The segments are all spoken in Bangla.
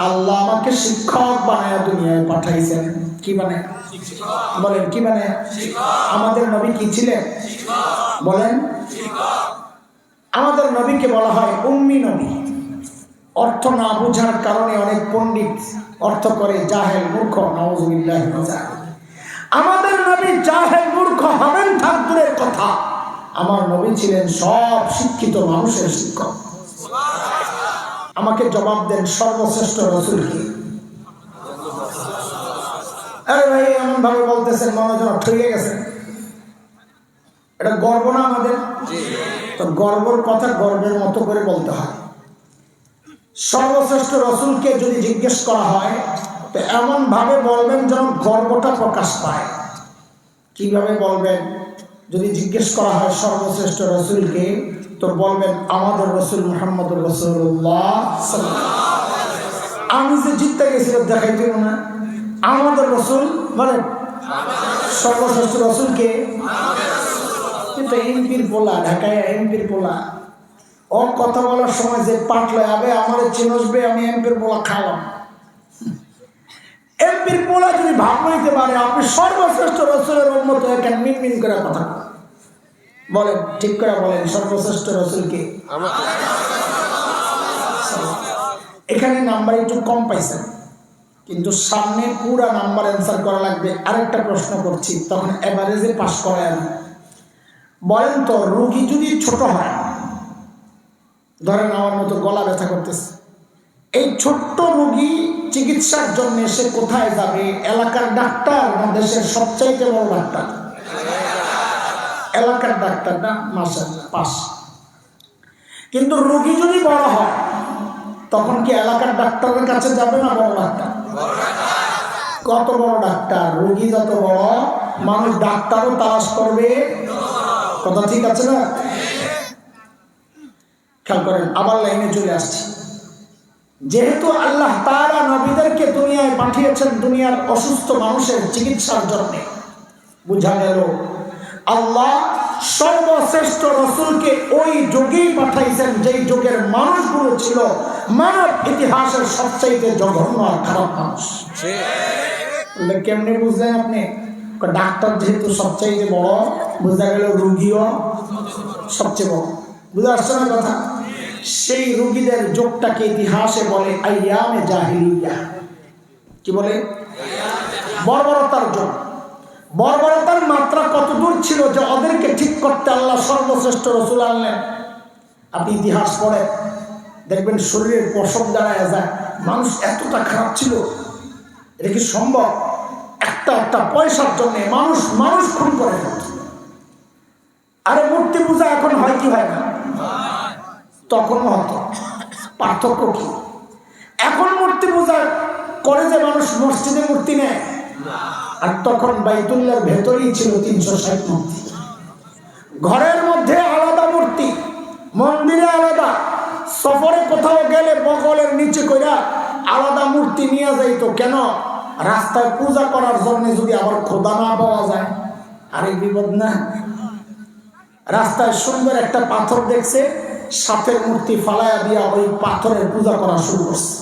আল্লাহ আমাকে শিক্ষক বানায় দুনিয়ায় পাঠাইছেন। কি মানে? বলেন, কি মানে? আমাদের নবী কি ছিলেন? বলেন। আমাদের নবীকে বলা হয় উম্মি নবী। অর্থ না বোঝার কারণে অনেক পণ্ডিত অর্থ করে জাহেল, মূর্খ নওয়াজুবিল্লাহ আমাদের নবী জাহেল, মূর্খ হবেন ঠাকুরের কথা। আমার নবী ছিলেন সব শিক্ষিত মানুষের শিক্ষক। আমাকে জবাব দেন সর্বশ্রেষ্ঠ রসুলকে আরে ভাই এমন ভাবে বলতেছেন, মনে যেন গেছে এটা গর্ব না আমাদের? তো গর্বর কথা গর্বের মতো করে বলতে হয়। সর্বশ্রেষ্ঠ রসুলকে যদি জিজ্ঞেস করা হয়, তো এমন ভাবে বলবেন যেন গর্বটা প্রকাশ পায়। কীভাবে বলবেন? যদি জিজ্ঞেস করা হয় সর্বশ্রেষ্ঠ রসুলকে তো বলবেন, আমাদের রসুল মোহাম্মদ রসুল্লাহ। আমি যে জিততে গেছিলাম দেখাই দিব না। আমাদের রসুল বলেন, সর্বশ্রেষ্ঠ রসুলকে কিন্তু এমপির পোলা, ঢাকায় এমপির পোলা। ও কথা বলার সময় যে পাটলে আবে আমার চিনসবে, আমি এমপির পোলা খাওয়াম এমপির পোলা যদি ভাব নিতে পারে, আপনি সর্বশ্রেষ্ঠ রসুলের উন্মত এখানে মিন মিন করে কথা বলেন। ঠিক করে বলেন সর্বশ্রেষ্ঠ রসুলকে এখানে নাম্বার একটু কম পাইছেন কিন্তু সামনে পুরা নাম্বার অ্যান্সার করা লাগবে। আরেকটা প্রশ্ন করছি তখন এভারেজে পাস করায় আমি। বলেন তো রুগী যদি ছোট হয় ধরেন আমার মতো গলা ব্যথা করতেছে এই ছোট্ট রুগী চিকিৎসার জন্য সে কোথায় যাবে? এলাকার ডাক্তার না দেশের সবচাইতে বড় ডাক্তার? এলাকার ডাক্তার না পাস। কিন্তু রুগী যদি বড় হয়, তখন কি এলাকার ডাক্তারের কাছে যাবে না বড় ডাক্তার? কত বড় ডাক্তার? রুগী যত বড়, মানুষ ডাক্তারও তালাশ করবে। কথা ঠিক আছে না? খেয়াল করেন, আবার লাইনে চলে আসছি। যেহেতু আল্লাহ তারা নবীদেরকে দুনিয়ায় পাঠিয়েছেন, দুনিয়ার অসুস্থ মানুষের চিকিৎসার জন্য। বুঝা গেল আল্লাহ সর্বশ্রেষ্ঠ রসুলকে ওই যুগেই পাঠাইছেন যেই যুগের মানুষগুলো ছিল মানব ইতিহাসের সবচাইতে জঘন্য আর খারাপ মানুষ। কেমনে বুঝলেন আপনি? ডাক্তার যেহেতু সবচাইতে বড় বোঝা গেল রুগীও সবচেয়ে বড়। বুঝে আসছে না কথা? সেই রুগীদের যোগটাকে ইতিহাসে বলে আইয়ামে জাহিলিয়া। কি বলে? বর্বরতার যোগ। বর্বরতার মাত্রা কত দূর ছিল যে ওদেরকে ঠিক করতে আল্লাহ সর্বশ্রেষ্ঠ রসুল আনলেন? আপনি ইতিহাস পড়েন, দেখবেন শরীরের পশম দাঁড়ায় যায়, মানুষ এতটা খারাপ ছিল, এটা কি সম্ভব? একটা একটা পয়সার জন্য মানুষ মানুষ খুন করে। আরে মূর্তি পূজা এখন হয় কি হয় না? তখন হতো। পার্থক্য কি? এখন মূর্তি পূজা করে যে মানুষ মসজিদে মূর্তি নেয় আর তখন বাইতুল্লার ভেতরেই ছিল তিনশো ষাট মূর্তি। ঘরের মধ্যে আলাদা মূর্তি, মন্দিরে আলাদা। সফরে কোথাও গেলে বগলের নিচে কইরা আলাদা মূর্তি নিয়ে যাইতো। কেন? রাস্তায় পূজা করার জন্য যদি আবার খোদা না পাওয়া যায় আরেক বিপদ না। রাস্তায় সুন্দর একটা পাথর দেখছে, সাপের মূর্তি ফালায়া দিয়া ওই পাথরের পূজা করা শুরু করছে।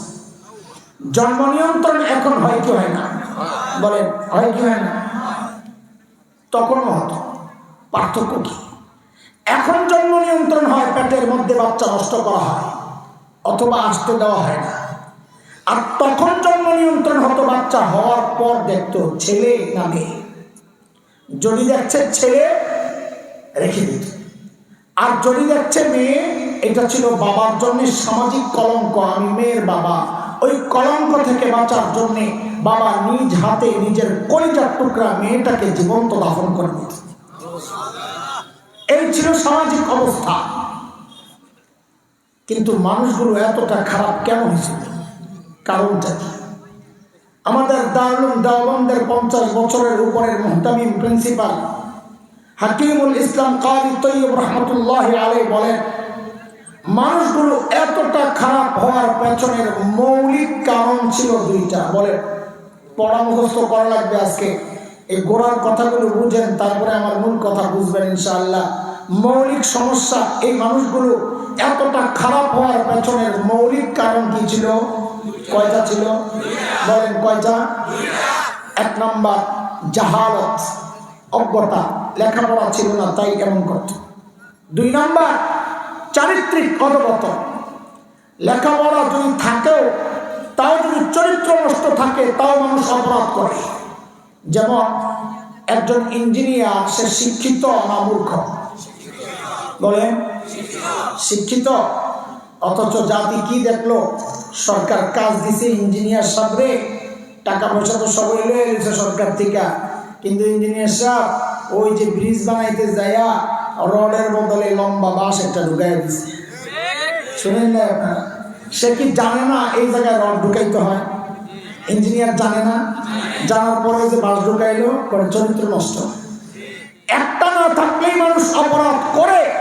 জন্ম নিয়ন্ত্রণ এখন হয় কি হয় না? বলেন হয় কি হয় না? তখনও হতো পার্থক্য কি? এখন জন্ম নিয়ন্ত্রণ হয়, পেটের মধ্যে বাচ্চা নষ্ট করা হয়, অথবা আসতে দেওয়া হয় না। আর তখন জন্ম নিয়ন্ত্রণ হতো বাচ্চা হওয়ার পর দেখতো ছেলে না মেয়ে। যদি দেখছে ছেলে, রেখে দিত। আর যদি দেখছে মেয়ে, এটা ছিল বাবার জন্য সামাজিক কলঙ্ক, আমি মেয়ের বাবা। ওই কলঙ্ক থেকে বাঁচার জন্যে বাবা নিজ হাতে নিজের কলিজার টুকরা মেয়েটাকে জীবন্ত দাফন করে দিত এই ছিল সামাজিক অবস্থা। কিন্তু মানুষগুলো এতটা খারাপ কেন হয়েছিল কারণটা কি আমাদের দারুল দাওবন্দের পঞ্চাশ বছরের উপরের মোহতামিম প্রিন্সিপাল হাকিমুল ইসলাম কারি তৈয়ব রহমতুল্লাহ আলী বলেন মানুষগুলো এতটা খারাপ হওয়ার পেছনের মৌলিক কারণ ছিল দুইটা। বলে পড়া মুখস্থ করা লাগবে আজকে। এই গোড়ার কথাগুলো বুঝেন, তারপরে আমার মূল কথা বুঝবেন ইনশাআল্লাহ। মৌলিক সমস্যা, এই মানুষগুলো এতটা খারাপ হওয়ার পেছনের মৌলিক কারণ কি ছিল? কয়টা ছিল? বলেন কয়টা? এক নম্বর, জাহালত, অজ্ঞতা। লেখাপড়া ছিল না, তাই এমন করত। দুই নম্বর চারিত্রিক অবগত লেখাপড়া যদি থাকেও, তাও যদি চরিত্র নষ্ট থাকে, তাও মানুষ অপরাধ করে। যেমন একজন ইঞ্জিনিয়ার, সে শিক্ষিত না মূর্খ? বলেন, শিক্ষিত। অথচ জাতি কি দেখল? সরকার কাজ দিছে ইঞ্জিনিয়ার সাবরে টাকা পয়সা তো সবাই লয়ে গেছে সরকার থেকে। কিন্তু ইঞ্জিনিয়ার সাহেব ওই যে ব্রিজ বানাইতে যাইয়া রডের বদলে লম্বা বাঁশ একটা ঢুকাই দিছে। শুনেন না আপনারা? সে কি জানে না এই জায়গায় রড ঢুকাইতে হয়? ইঞ্জিনিয়ার জানে না। জানার পরে যে বাস ঢুকাইলো, পরে চরিত্র নষ্ট। একটা না থাকলেই মানুষ অপরাধ করে।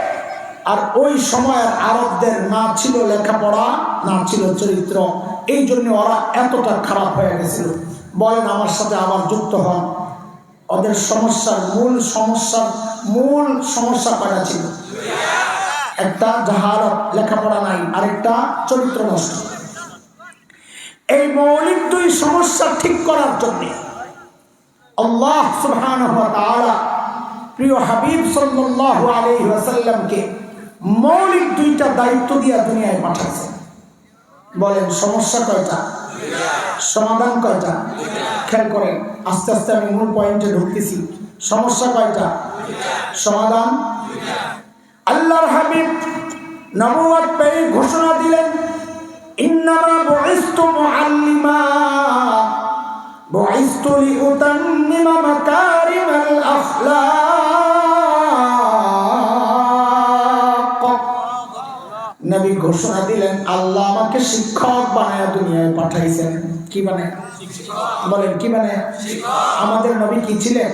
আর ওই সময়ের আরবদের না ছিল লেখাপড়া, না ছিল চরিত্র। এই জন্য ওরা এতটা খারাপ হয়ে গেছিল। বলেন আমার সাথে আবার যুক্ত হন। ওদের সমস্যার মূল সমস্যার মূল সমস্যা কয়টা ছিল? একটা জাহালত লেখাপড়া নাই, আরেকটা চরিত্র নষ্ট। এই মৌলিক দুই সমস্যা ঠিক করার জন্য আল্লাহ তাআলা প্রিয় হাবিব সাল্লাল্লাহু আলাইহি ওয়াসাল্লামকে মৌলিক দুইটা দায়িত্ব দিয়ে দুনিয়ায় পাঠাইছেন। বলেন, সমস্যা কয়টা? সমাধান কয়টা? খেয়াল করেন, আস্তে আস্তে আমি মূল পয়েন্টে ঢুকতেছি। সমস্যা কয়টা? সমাধান? আল্লাহর হাবিব নবুয়াত পেয়ে ঘোষণা দিলেন ঘোষণা দিলেন, আল্লাহ আমাকে শিক্ষক বানায়া দুনিয়ায় পাঠাইছেন। কি বানায় বলেন, কি বানায় আমাদের নবী কি ছিলেন?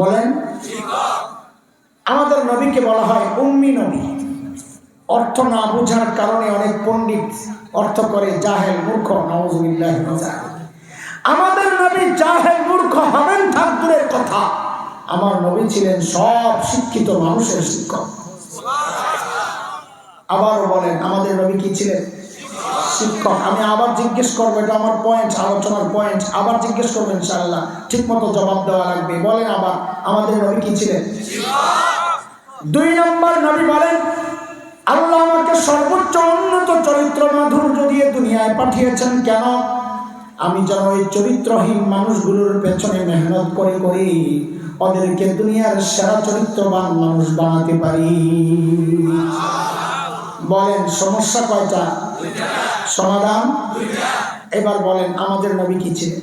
বলেন। আমাদের নবীকে বলা হয় উম্মি নবী। অর্থ না বোঝার কারণে অনেক পণ্ডিত অর্থ করে জাহেল, মূর্খ নওয়াজুবিল্লাহ আমাদের নবী জাহেল, মূর্খ হবেন থাক দূরের কথা। আমার নবী ছিলেন সব শিক্ষিত মানুষের শিক্ষক। আবারও বলেন, আমাদের নবী কি ছিলেন? শিক্ষক, আমি আবার জিজ্ঞেস করব, এটা আমার পয়েন্ট আলোচনার পয়েন্ট আবার জিজ্ঞেস করবেন ইনশাআল্লাহ। ঠিক মতো জবাব দেওয়া লাগবে। বলেন আবার, আমাদের নবী কি ছিলেন? দুই নম্বর নবী বলেন, আল্লাহ আমাকে সর্বোচ্চ উন্নত চরিত্র মাধুর্য দিয়ে দুনিয়ায় পাঠিয়েছেন কেন? আমি যেন ওই চরিত্রহীন মানুষগুলোর পেছনে মেহনত করে করে, ওদেরকে দুনিয়ার সেরা চরিত্রবান মানুষ বানাতে পারি। বলেন সমস্যা কয়টা? সমাধান? এবার বলেন আমাদের নবী কি ছিলেন?